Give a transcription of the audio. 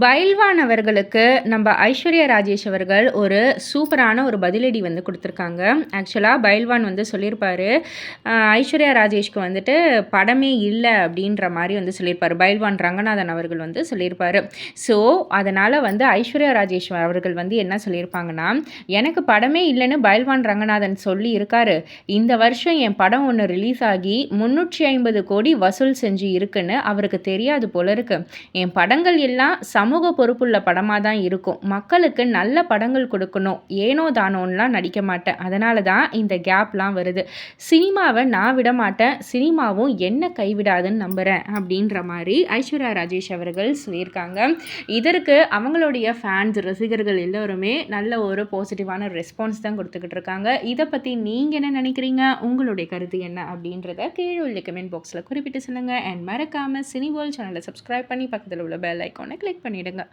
பைல்வான் அவர்களுக்கு நம்ம ஐஸ்வர்யா ராஜேஷ் அவர்கள் ஒரு சூப்பரான ஒரு பதிலடி வந்து கொடுத்துருக்காங்க. ஆக்சுவலாக பைல்வான் வந்து சொல்லியிருப்பாரு ஐஸ்வர்யா ராஜேஷ்க்கு வந்துட்டு படமே இல்லை அப்படின்ற மாதிரி வந்து சொல்லியிருப்பார். பைல்வான் ரங்கநாதன் அவர்கள் வந்து சொல்லியிருப்பார். ஸோ அதனால் வந்து ஐஸ்வர்யா ராஜேஷ் அவர்கள் வந்து என்ன சொல்லியிருப்பாங்கன்னா எனக்கு படமே இல்லைன்னு பைல்வான் ரங்கநாதன் சொல்லி இருக்காரு. இந்த வருஷம் என் படம் ஒன்று ரிலீஸ் ஆகி முந்நூற்றி ஐம்பது கோடி வசூல் செஞ்சு இருக்குன்னு அவருக்கு தெரியாது போல இருக்கு. என் படங்கள் எல்லாம் சமூக பொறுப்புள்ள படமாக தான் இருக்கும். மக்களுக்கு நல்ல படங்கள் கொடுக்கணும். ஏனோ தானோன்னெலாம் நடிக்க மாட்டேன். அதனால தான் இந்த கேப்லாம் வருது. சினிமாவை நான் விட மாட்டேன். சினிமாவும் என்ன கைவிடாதுன்னு நம்புகிறேன் அப்படின்ற மாதிரி ஐஸ்வர்யா ராஜேஷ் அவர்கள் சொல்லியிருக்காங்க. இதற்கு அவங்களுடைய ஃபேன்ஸ் ரசிகர்கள் எல்லோருமே நல்ல ஒரு பாசிட்டிவான ரெஸ்பான்ஸ் தான் கொடுத்துக்கிட்டு இருக்காங்க. இதை பற்றி நீங்கள் என்ன நினைக்கிறீங்க? உங்களுடைய கருத்து என்ன அப்படின்றத கீழே உள்ள கமெண்ட் பாக்ஸில் குறிப்பிட்டு சொல்லுங்கள் அண்ட் மறக்காமல் சினி வேர்ல்ட் சேனலை சப்ஸ்கிரைப் பண்ணி பக்கத்தில் உள்ள பெல் ஐக்கானை கிளிக் பண்ணிவிடுங்க